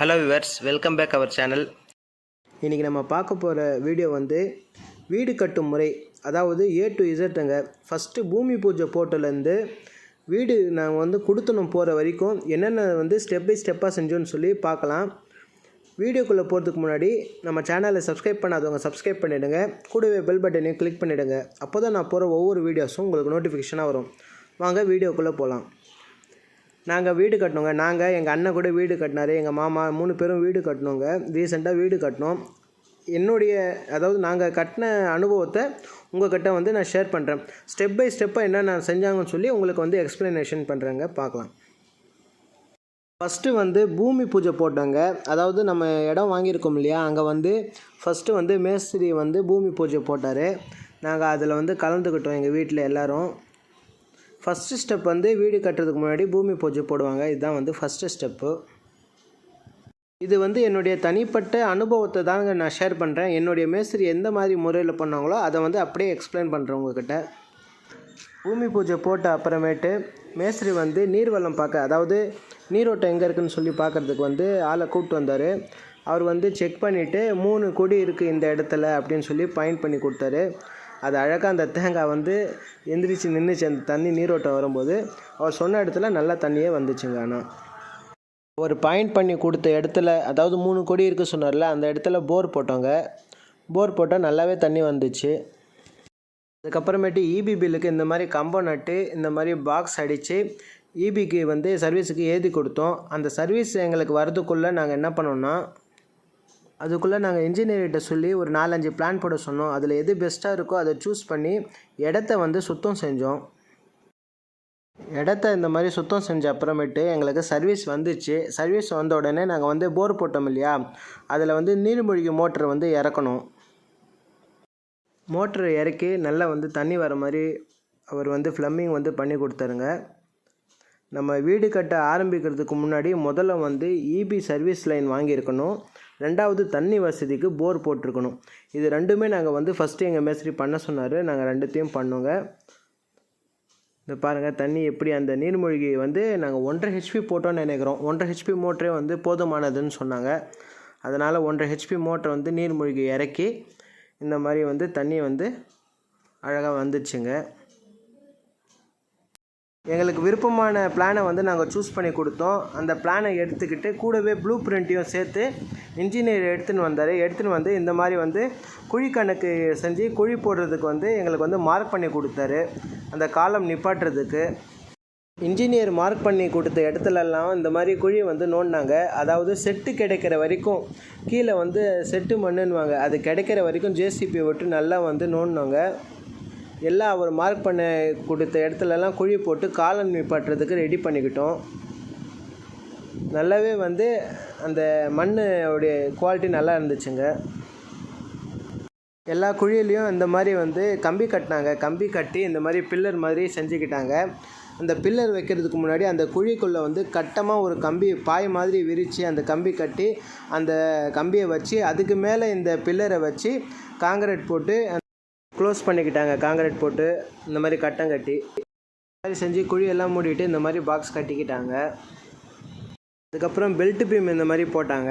Hello viewers welcome back our channel இன்றைக்கி நம்ம பார்க்க போகிற வீடியோ வந்து வீடு கட்டும் முறை அதாவது ஏ டு இசட்டுங்க ஃபஸ்ட்டு பூமி பூஜை போட்டோலேருந்து வீடு நாங்கள் வந்து கொடுத்தணும் போகிற வரைக்கும் என்னென்ன வந்து ஸ்டெப் பை ஸ்டெப்பாக செஞ்சோன்னு சொல்லி பார்க்கலாம். வீடியோக்குள்ளே போகிறதுக்கு முன்னாடி நம்ம சேனலை சப்ஸ்கிரைப் பண்ணாதவங்க சப்ஸ்கிரைப் பண்ணிவிடுங்க கூடவே பெல் பட்டனையும் கிளிக் பண்ணிவிடுங்க அப்போ தான் நான் போகிற ஒவ்வொரு வீடியோஸும் உங்களுக்கு நோட்டிஃபிகேஷனாக வரும். வாங்க வீடியோக்குள்ளே போகலாம் நாங்கள் வீடு கட்டினோங்க. நாங்கள் எங்கள் அண்ணன் கூட வீடு கட்டினாரு. எங்கள் மாமா மூணு பேரும் வீடு கட்டினோங்க. ரீசெண்டாக வீடு கட்டினோம். என்னுடைய அதாவது நாங்கள் கட்டின அனுபவத்தை உங்கள்கிட்ட வந்து நான் ஷேர் பண்ணுறேன் ஸ்டெப் பை ஸ்டெப்பாக என்ன நான் செஞ்சாங்கன்னு சொல்லி உங்களுக்கு வந்து எக்ஸ்ப்ளனேஷன் பண்ணுறேங்க பார்க்கலாம். ஃபஸ்ட்டு வந்து பூமி பூஜை போட்டோங்க. அதாவது நம்ம இடம் வாங்கியிருக்கோம் இல்லையா? அங்கே வந்து ஃபஸ்ட்டு வந்து மேஸ்திரி வந்து பூமி பூஜை போட்டார். நாங்கள் அதில் வந்து கலந்துக்கிட்டோம் எங்கள் வீட்டில் எல்லோரும். ஃபஸ்ட்டு ஸ்டெப் வந்து வீடு கட்டுறதுக்கு முன்னாடி பூமி பூஜை போடுவாங்க. இதுதான் வந்து ஃபஸ்ட்டு ஸ்டெப்பு இது வந்து என்னுடைய தனிப்பட்ட அனுபவத்தை தாங்க நான் ஷேர் பண்ணுறேன் என்னுடைய மேஸ்திரி எந்த மாதிரி முறையில் பண்ணாங்களோ அதை வந்து அப்படியே எக்ஸ்பிளைன் பண்ணுறேன் உங்ககிட்ட. பூமி பூஜை போட்ட அப்புறமேட்டு மேஸ்திரி வந்து நீர்வளம் பார்க்க அதாவது நீரோட்டம் எங்கே இருக்குன்னு சொல்லி பார்க்குறதுக்கு வந்து ஆளை கூப்பிட்டு வந்தார். அவர் வந்து செக் பண்ணிவிட்டு மூணு கொடி இருக்குது இந்த இடத்துல அப்படின்னு சொல்லி பாயிண்ட் பண்ணி கொடுத்தாரு. அது அழகாக அந்த தேங்காய் வந்து எந்திரிச்சு நின்றுச்சு அந்த தண்ணி நீரோட்டம் வரும்போது அவர் சொன்ன இடத்துல நல்லா தண்ணியே வந்துச்சுங்க ஆனால் ஒரு பாயிண்ட் பண்ணி கொடுத்த இடத்துல அதாவது மூணு கொடி இருக்க சொன்னார்ல அந்த இடத்துல போர் போட்டோங்க. போர் போட்டால் நல்லாவே தண்ணி வந்துச்சு. அதுக்கப்புறமேட்டு இபி பில்லுக்கு இந்த மாதிரி கம்பம் நட்டு இந்த மாதிரி பாக்ஸ் அடித்து இபிக்கு வந்து சர்வீஸுக்கு ஏற்றி கொடுத்தோம். அந்த சர்வீஸ் எங்களுக்கு வரதுக்குள்ளே நாங்கள் என்ன பண்ணோம்னா அதுக்குள்ளே நாங்கள் இன்ஜினியர்கிட்ட சொல்லி ஒரு நாலஞ்சு பிளான் போட சொன்னோம். அதில் எது பெஸ்ட்டாக இருக்கோ அதை சூஸ் பண்ணி இடத்த வந்து சுத்தம் செஞ்சோம். இடத்த இந்த மாதிரி சுத்தம் செஞ்ச அப்புறமேட்டு எங்களுக்கு சர்வீஸ் வந்துச்சு. சர்வீஸ் வந்த உடனே நாங்கள் வந்து போர் போட்டோம் இல்லையா? அதில் வந்து நீர்மூழ்கி மோட்டர் வந்து இறக்கணும். மோட்டர் இறக்கி நல்லா வந்து தண்ணி வர மாதிரி அவர் வந்து ஃப்ளம்மிங் வந்து பண்ணி கொடுத்தாருங்க. நம்ம வீடு கட்ட ஆரம்பிக்கிறதுக்கு முன்னாடி முதல்ல வந்து இபி சர்வீஸ் லைன் வாங்கியிருக்கணும். ரெண்டாவது தண்ணி வசதிக்கு போர் போட்டிருக்கணும். இது ரெண்டுமே நாங்கள் வந்து ஃபஸ்ட்டு எங்கள் மேஸ்திரி பண்ண சொன்னார். நாங்கள் ரெண்டுத்தையும் பண்ணோங்க. இந்த பாருங்கள் தண்ணி எப்படி அந்த நீர்மூழ்கி வந்து நாங்கள் ஒன்றரை ஹெச்பி போட்டோன்னு நினைக்கிறோம். ஒன்றரை ஹெச்பி மோட்டரே வந்து போதுமானதுன்னு சொன்னாங்க. அதனால் ஒன்றரை ஹெச்பி மோட்டரை வந்து நீர்மூழ்கி இறக்கி இந்த மாதிரி வந்து தண்ணி வந்து அழகாக வந்துச்சுங்க. எங்களுக்கு விருப்பமான பிளானை வந்து நாங்கள் சூஸ் பண்ணி கொடுத்தோம். அந்த பிளானை எடுத்துக்கிட்டு கூடவே ப்ளூ பிரிண்ட்டையும் சேர்த்து இன்ஜினியர் எடுத்துன்னு வந்தார். எடுத்துன்னு வந்து இந்த மாதிரி வந்து குழி கணக்கு செஞ்சு குழி போடுறதுக்கு வந்து எங்களுக்கு வந்து மார்க் பண்ணி கொடுத்தாரு. அந்த காலம் நிப்பாட்டுறதுக்கு இன்ஜினியர் மார்க் பண்ணி கொடுத்த இடத்துலலாம் இந்த மாதிரி குழி வந்து நோண்டினாங்க அதாவது செட்டு கிடைக்கிற வரைக்கும் கீழே வந்து செட்டு மண்ணுன்னுவாங்க. அது கிடைக்கிற வரைக்கும் ஜேசிபி விட்டு நல்லா வந்து நோண்டினாங்க. எல்லாம் அவர் மார்க் பண்ண கொடுத்த இடத்துலலாம் குழி போட்டு காலம் நிப்பாட்டுறதுக்கு ரெடி பண்ணிக்கிட்டோம். நல்லாவே வந்து அந்த மண்ணுடைய குவாலிட்டி நல்லா இருந்துச்சுங்க. எல்லா குழியிலையும் இந்த மாதிரி வந்து கம்பி கட்டினாங்க. கம்பி கட்டி இந்த மாதிரி பில்லர் மாதிரி செஞ்சுக்கிட்டாங்க. அந்த பில்லர் வைக்கிறதுக்கு முன்னாடி அந்த குழிக்குள்ளே வந்து கட்டமாக ஒரு கம்பி பாய் மாதிரி விரித்து அந்த கம்பி கட்டி அந்த கம்பியை வச்சு அதுக்கு மேலே இந்த பில்லரை வச்சு காங்கிரீட் போட்டு க்ளோஸ் பண்ணிக்கிட்டாங்க காங்கிரீட் போட்டு இந்த மாதிரி கட்டம் கட்டி. இந்த மாதிரி செஞ்சு குழியெல்லாம் மூடிட்டு இந்த மாதிரி பாக்ஸ் கட்டிக்கிட்டாங்க. அதுக்கப்புறம் பெல்ட் பீம் இந்த மாதிரி போட்டாங்க.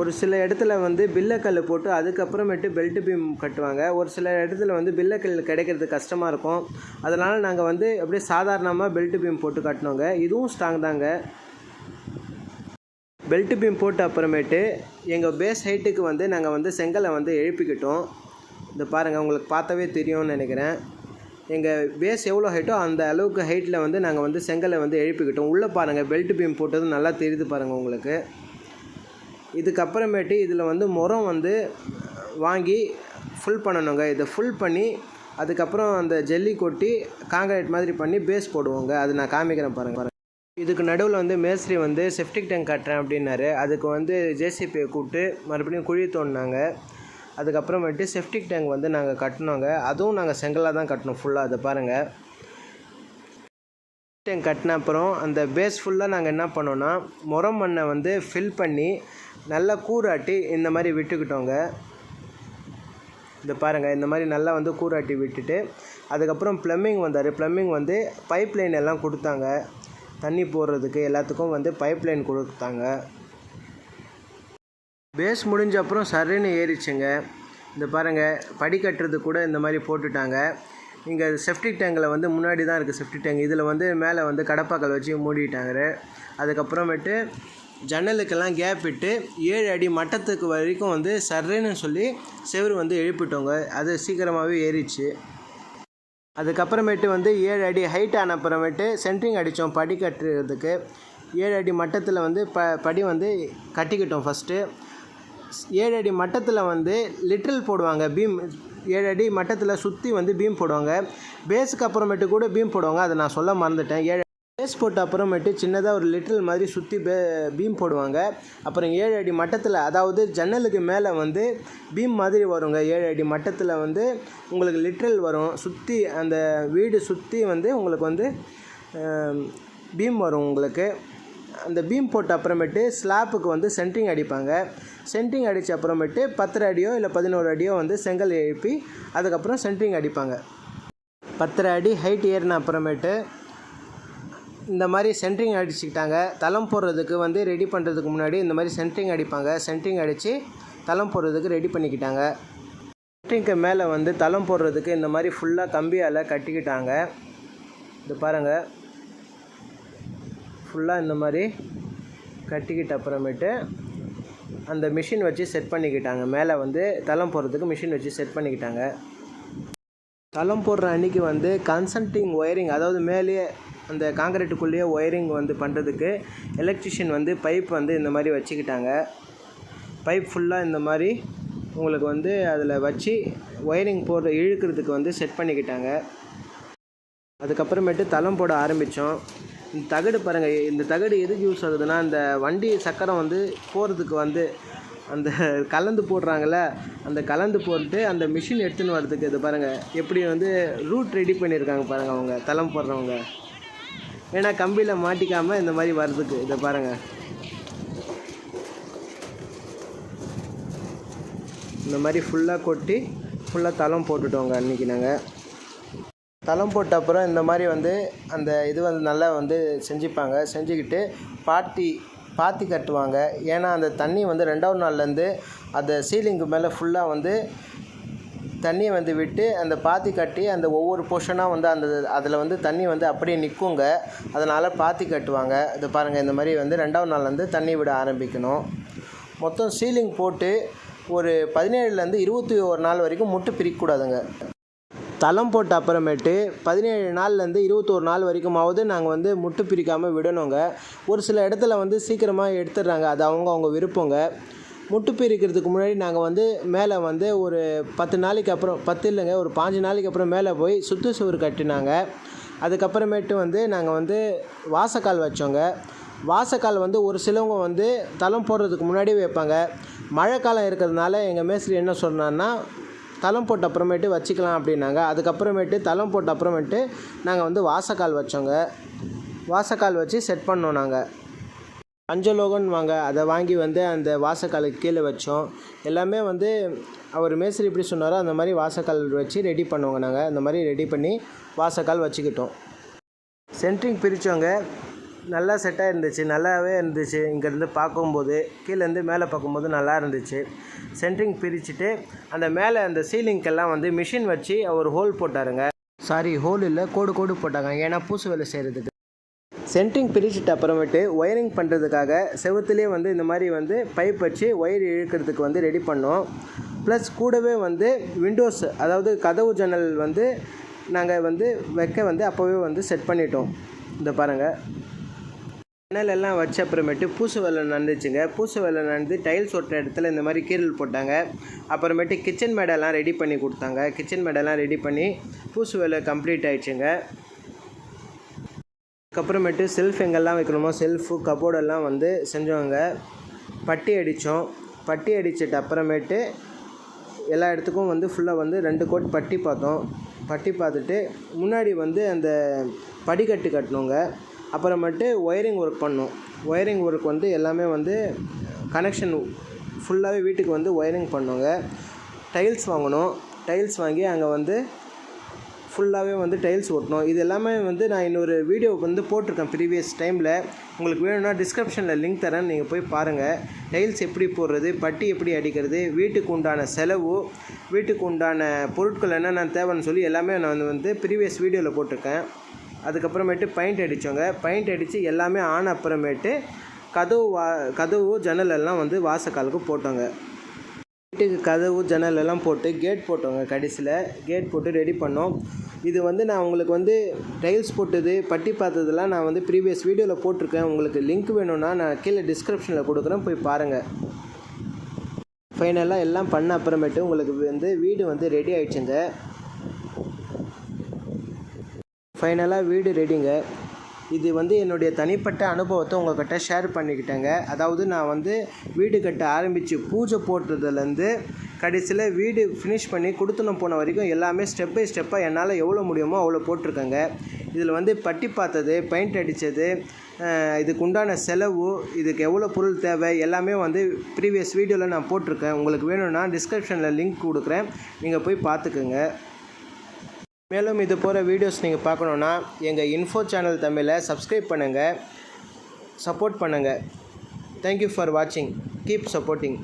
ஒரு சில இடத்துல வந்து பில்லக்கல் போட்டு அதுக்கப்புறமேட்டு பெல்ட் பீம் கட்டுவாங்க. ஒரு சில இடத்துல வந்து பில்லக்கல் கிடைக்கிறது கஷ்டமாக இருக்கும். அதனால் நாங்கள் வந்து அப்படியே சாதாரணமாக பெல்ட் பீம் போட்டு கட்டினோங்க. இதுவும் ஸ்ட்ராங் தாங்க. பெல்ட் பீம் போட்ட அப்புறமேட்டு எங்கள் பேஸ் ஹைட்டுக்கு வந்து நாங்கள் வந்து செங்கலை வந்து எழுப்பிக்கிட்டோம். இந்த பாருங்கள் உங்களுக்கு பார்த்தாவே தெரியும்னு நினைக்கிறேன். எங்கள் பேஸ் எவ்வளோ ஹைட்டோ அந்த அளவுக்கு ஹைட்டில் வந்து நாங்கள் வந்து செங்கலை வந்து எழுப்பிக்கிட்டோம். உள்ளே பாருங்கள் பெல்ட் பீம் போட்டது நல்லா தெரியுது பாருங்கள் உங்களுக்கு. இதுக்கப்புறமேட்டு இதில் வந்து முறம் வந்து வாங்கி ஃபுல் பண்ணணுங்க. இதை ஃபுல் பண்ணி அதுக்கப்புறம் அந்த ஜல்லி கொட்டி காங்கிரீட் மாதிரி பண்ணி பேஸ் போடுவோங்க. அது நான் காமிக்கிறேன் பாருங்கள் பாருங்கள் இதுக்கு நடுவில் வந்து மேஸ்திரி வந்து செப்டிக் டேங்க் கட்டுறேன் அப்படின்னாரு. அதுக்கு வந்து ஜேசிபியை கூப்பிட்டு மறுபடியும் குழி தோண்டினாங்க. அதுக்கப்புறமேட்டு செப்டிக் டேங்க் வந்து நாங்கள் கட்டினோங்க. அதுவும் நாங்கள் செங்கலாக தான் கட்டினோம் ஃபுல்லாக அதை பாருங்கள் டேங்க் கட்டின அப்புறம் அந்த பேஸ் ஃபுல்லாக நாங்கள் என்ன பண்ணோன்னா முரம் மண்ணை வந்து ஃபில் பண்ணி நல்லா கூராட்டி இந்த மாதிரி விட்டுக்கிட்டோங்க. இந்த பாருங்கள் இந்த மாதிரி நல்லா வந்து கூராட்டி விட்டுட்டு அதுக்கப்புறம் ப்ளம்பிங் வந்தார். ப்ளம்பிங் வந்து பைப் லைன் எல்லாம் கொடுத்தாங்க. தண்ணி போடுறதுக்கு எல்லாத்துக்கும் வந்து பைப் லைன் கொடுத்தாங்க. பேஸ் முடிஞ்ச அப்புறம் சரின்னு ஏறிச்சுங்க. இந்த பாருங்கள் படி கட்டுறது கூட இந்த மாதிரி போட்டுட்டாங்க. இங்கே செப்டிக் டேங்கில் வந்து முன்னாடி தான் இருக்குது செப்டிக் டேங்க் இதில் வந்து மேலே வந்து கடப்பாக்கல் வச்சு மூடிட்டாங்க. அதுக்கப்புறமேட்டு ஜன்னலுக்கெல்லாம் கேப் விட்டு ஏழு அடி மட்டத்துக்கு வரைக்கும் வந்து சர்றேன்னு சொல்லி செவுரு வந்து எழுப்பிட்டோங்க. அது சீக்கிரமாகவே ஏறிச்சு. அதுக்கப்புறமேட்டு வந்து ஏழு அடி ஹைட் ஆன அப்புறமேட்டு சென்ட்ரிங் அடித்தோம் படி கட்டுறதுக்கு. ஏழு அடி மட்டத்தில் வந்து ப படி வந்து கட்டிக்கிட்டோம் ஃபஸ்ட்டு ஏழு அடி மட்டத்தில் வந்து லிட்ரல் போடுவாங்க பீம் ஏழு அடி மட்டத்தில் சுற்றி வந்து பீம் போடுவாங்க. பேஸுக்கு அப்புறமேட்டு கூட பீம் போடுவாங்க அதை நான் சொல்ல மறந்துட்டேன். ஏழு பேஸ் போட்ட அப்புறமேட்டு சின்னதாக ஒரு லிட்டில் மாதிரி சுற்றி பே பீம் போடுவாங்க. அப்புறம் ஏழு அடி மட்டத்தில் அதாவது ஜன்னலுக்கு மேலே வந்து பீம் மாதிரி வருங்க. ஏழு அடி மட்டத்தில் வந்து உங்களுக்கு லிட்ரல் வரும். சுற்றி அந்த வீடு சுற்றி வந்து உங்களுக்கு வந்து பீம் வரும் உங்களுக்கு. அந்த பீம் போட்ட அப்புறமேட்டு ஸ்லாப்புக்கு வந்து சென்ட்ரிங் அடிப்பாங்க. சென்ட்ரிங் அடித்த அப்புறமேட்டு பத்தரை அடியோ இல்லை பதினோரு அடியோ வந்து செங்கல் எழுப்பி அதுக்கப்புறம் சென்ட்ரிங் அடிப்பாங்க. பத்தரை அடி ஹைட் ஏறின அப்புறமேட்டு இந்த மாதிரி சென்ட்ரிங் அடிச்சுக்கிட்டாங்க. தளம் போடுறதுக்கு வந்து ரெடி பண்ணுறதுக்கு முன்னாடி இந்த மாதிரி சென்ட்ரிங் அடிப்பாங்க. சென்ட்ரிங் அடித்து தளம் போடுறதுக்கு ரெடி பண்ணிக்கிட்டாங்க. சென்ட்ரிங்க்கு மேலே வந்து தளம் போடுறதுக்கு இந்த மாதிரி ஃபுல்லாக கம்பியால் கட்டிக்கிட்டாங்க. இது பாருங்கள் ஃபுல்லாக இந்த மாதிரி கட்டிக்கிட்ட அப்புறமேட்டு அந்த மிஷின் வச்சு செட் பண்ணிக்கிட்டாங்க. மேலே வந்து தளம் போடுறதுக்கு மிஷின் வச்சு செட் பண்ணிக்கிட்டாங்க. தளம் போடுற அன்றைக்கி வந்து கன்சல்டிங் ஒயரிங் அதாவது மேலேயே அந்த காங்கிரீட்டுக்குள்ளேயே ஒயரிங் வந்து பண்ணுறதுக்கு எலக்ட்ரிஷியன் வந்து பைப் வந்து இந்த மாதிரி வச்சுக்கிட்டாங்க. பைப் ஃபுல்லாக இந்த மாதிரி உங்களுக்கு வந்து அதில் வச்சு ஒயரிங் போடுற இழுக்கிறதுக்கு வந்து செட் பண்ணிக்கிட்டாங்க. அதுக்கப்புறமேட்டு தளம் போட ஆரம்பித்தோம் இந்த தகடு பாருங்கள் இந்த தகடு எதுக்கு யூஸ் ஆகுதுன்னா இந்த வண்டி சக்கரம் வந்து போகிறதுக்கு வந்து அந்த கலந்து போடுறாங்கள அந்த கலந்து போட்டு அந்த மிஷின் எடுத்துன்னு வர்றதுக்கு இது பாருங்கள் எப்படி வந்து ரூட் ரெடி பண்ணியிருக்காங்க பாருங்கள் அவங்க தளம் போடுறவங்க. ஏன்னா கம்பியில் மாட்டிக்காமல் இந்த மாதிரி வர்றதுக்கு இதை பாருங்கள் இந்த மாதிரி ஃபுல்லாக கொட்டி ஃபுல்லாக தளம் போட்டுட்டோங்க அன்றைக்கி நாங்கள் தளம் போட்ட அப்புறம் இந்த மாதிரி வந்து அந்த இது வந்து நல்லா வந்து செஞ்சுப்பாங்க. செஞ்சுக்கிட்டு பாட்டி பாத்தி கட்டுவாங்க. ஏன்னா அந்த தண்ணி வந்து ரெண்டாவது நாள்லேருந்து அந்த சீலிங்க்கு மேலே ஃபுல்லாக வந்து தண்ணியை வந்து விட்டு அந்த பாத்தி கட்டி அந்த ஒவ்வொரு போர்ஷனாக வந்து அந்த அதில் வந்து தண்ணி வந்து அப்படியே நிற்குங்க அதனால் பாத்தி கட்டுவாங்க. இது பாருங்கள் இந்த மாதிரி வந்து ரெண்டாவது நாள்லேருந்து தண்ணி விட ஆரம்பிக்கணும். மொத்தம் சீலிங் போட்டு ஒரு பதினேழுலேருந்து இருபத்தி ஒரு நாள் வரைக்கும் முட்டு பிரிக்கக்கூடாதுங்க. தளம் போட்ட அப்புறமேட்டு பதினேழு நாள்லேருந்து இருபத்தோரு நாள் வரைக்குமாவது நாங்கள் வந்து முட்டு பிரிக்காமல் விடணுங்க. ஒரு சில இடத்துல வந்து சீக்கிரமாக எடுத்துடுறாங்க. அது அவங்க அவங்க விருப்பங்க. முட்டு பிரிக்கிறதுக்கு முன்னாடி நாங்கள் வந்து மேலே வந்து ஒரு பத்து நாளைக்கு அப்புறம் பத்து இல்லைங்க ஒரு பாஞ்சு நாளைக்கு அப்புறம் மேலே போய் சுற்று சுவர் கட்டினாங்க. அதுக்கப்புறமேட்டு வந்து நாங்கள் வந்து வாசக்கால் வச்சோங்க. வாசக்கால் வந்து ஒரு சிலவங்க வந்து தளம் போடுறதுக்கு முன்னாடியே வைப்பாங்க. மழை காலம் இருக்கிறதுனால எங்கள் மேஸ்திரி என்ன சொன்னான்னா தளம் போட்ட அப்புறமேட்டு வச்சுக்கலாம் அப்படின்னாங்க. அதுக்கப்புறமேட்டு தளம் போட்ட அப்புறமேட்டு நாங்கள் வந்து வாசக்கால் வச்சோங்க. வாசக்கால் வச்சு செட் பண்ணோம் நாங்கள் பஞ்சலோகன் வாங்க அதை வாங்கி வந்து அந்த வாசக்காலுக்கு கீழே வச்சோம். எல்லாமே வந்து அவர் மேஸ்திரி எப்படி சொன்னாரோ அந்த மாதிரி வாசக்கால் வச்சு ரெடி பண்ணுவோங்க நாங்கள் அந்த மாதிரி ரெடி பண்ணி வாசக்கால் வச்சுக்கிட்டோம். சென்ட்ரிங் பிரித்தவங்க நல்லா செட்டாக இருந்துச்சு. நல்லாவே இருந்துச்சு. இங்கேருந்து பார்க்கும்போது கீழேருந்து மேலே பார்க்கும்போது நல்லா இருந்துச்சு. சென்ட்ரிங் பிரிச்சுட்டு அந்த மேலே அந்த சீலிங்க்கெல்லாம் வந்து மிஷின் வச்சு அவர் ஹோல் போட்டாருங்க. சாரி ஹோல் இல்லை கோடு கோடு போட்டாங்க. ஏன்னா பூசு வேலை செய்கிறதுக்கு சென்ட்ரிங் பிரிச்சுட்டு அப்புறமேட்டு ஒயரிங் பண்ணுறதுக்காக செவுத்துலேயே வந்து இந்த மாதிரி வந்து பைப் வச்சு ஒயர் இழுக்கிறதுக்கு வந்து ரெடி பண்ணோம். ப்ளஸ் கூடவே வந்து விண்டோஸ் அதாவது கதவு ஜன்னல் வந்து நாங்கள் வந்து வைக்க வந்து அப்போவே வந்து செட் பண்ணிட்டோம். இந்த பாருங்கள் ஜன்னல் எல்லாம் வச்ச அப்புறமேட்டு பூசு வேலை நடந்துச்சுங்க. பூசு வேலை நடந்து டைல்ஸ் ஒட்டுற இடத்துல இந்த மாதிரி கீரல் போட்டாங்க. அப்புறமேட்டு கிச்சன் மேடெல்லாம் ரெடி பண்ணி கொடுத்தாங்க. கிச்சன் மேடெல்லாம் ரெடி பண்ணி பூசு வேலை கம்ப்ளீட் ஆயிடுச்சுங்க. அதுக்கப்புறமேட்டு செல்ஃப் எங்கெல்லாம் வைக்கணுமோ செல்ஃபு கபோர்டெல்லாம் வந்து செஞ்சவங்க. பட்டி அடித்தோம். பட்டி அடிச்சிட்டு அப்புறமேட்டு எல்லா இடத்துக்கும் வந்து ஃபுல்லாக வந்து ரெண்டு கோட் பட்டி பார்த்தோம். பட்டி பார்த்துட்டு முன்னாடி வந்து அந்த படிக்கட்டு கட்டணுங்க அப்புறமேட்டு ஒயரிங் ஒர்க் பண்ணோம். ஒயரிங் ஒர்க் வந்து எல்லாமே வந்து கனெக்ஷன் ஃபுல்லாகவே வீட்டுக்கு வந்து ஒயரிங் பண்ணோங்க. டைல்ஸ் வாங்கினோம். டைல்ஸ் வாங்கி அங்கே வந்து ஃபுல்லாகவே வந்து டைல்ஸ் ஒட்டணும் இது எல்லாமே வந்து நான் இன்னொரு வீடியோ வந்து போட்டிருக்கேன் ப்ரீவியஸ் டைமில் உங்களுக்கு வேணும்னா டிஸ்கிரிப்ஷனில் லிங்க் தரேன். நீங்கள் போய் பாருங்கள் டைல்ஸ் எப்படி போடுறது பட்டி எப்படி அடிக்கிறது வீட்டுக்கு உண்டான செலவு வீட்டுக்கு உண்டான பொருட்கள் என்னென்ன தேவைன்னு சொல்லி எல்லாமே நான் வந்து வந்து ப்ரீவியஸ் வீடியோவில் போட்டிருக்கேன். அதுக்கப்புறமேட்டு பெயிண்ட் அடித்தோங்க பெயிண்ட் அடித்து எல்லாமே ஆன அப்புறமேட்டு கதவு வா கதவு ஜன்னல் எல்லாம் வந்து வாசக்காலுக்கு போட்டோங்க. வீட்டுக்கு கதவு ஜன்னல் எல்லாம் போட்டு கேட் போட்டோங்க கடைசியில். கேட் போட்டு ரெடி பண்ணோம். இது வந்து நான் உங்களுக்கு வந்து டைல்ஸ் போட்டது பட்டி பார்த்ததெல்லாம் நான் வந்து ப்ரீவியஸ் வீடியோவில் போட்டிருக்கேன். உங்களுக்கு லிங்க் வேணும்னா நான் கீழே டிஸ்கிரிப்ஷனில் கொடுக்குறேன். போய் பாருங்கள் ஃபைனலாக எல்லாம் பண்ண அப்புறமேட்டு உங்களுக்கு வந்து வீடு வந்து ரெடி ஆகிடுச்சுங்க ஃபைனலாக வீடு ரெடிங்க இது வந்து என்னுடைய தனிப்பட்ட அனுபவத்தை உங்கள்கிட்ட ஷேர் பண்ணிக்கிட்டேங்க. அதாவது நான் வந்து வீடு கட்ட ஆரம்பித்து பூஜை போட்டதுலேருந்து கடைசியில் வீடு ஃபினிஷ் பண்ணி கொடுத்துனோம் போன வரைக்கும் எல்லாமே ஸ்டெப் பை ஸ்டெப்பாக என்னால் எவ்வளோ முடியுமோ அவ்வளோ போட்டிருக்கேங்க. இதில் வந்து பட்டி பார்த்தது பெயிண்ட் அடித்தது இதுக்கு உண்டான செலவு இதுக்கு எவ்வளோ பொருள் தேவை எல்லாமே வந்து ப்ரீவியஸ் வீடியோவில் நான் போட்டிருக்கேன். உங்களுக்கு வேணும்னா டிஸ்கிரிப்ஷனில் லிங்க் கொடுக்குறேன். நீங்கள் போய் பார்த்துக்குங்க. மேலும் இது போகிற வீடியோஸ் நீங்கள் பார்க்கணுன்னா எங்கள் இன்ஃபோ சேனல் தமிழை சப்ஸ்கிரைப் பண்ணுங்கள் சப்போர்ட் பண்ணுங்கள் தேங்க்யூ ஃபார் வாட்சிங் கீப் சப்போர்ட்டிங்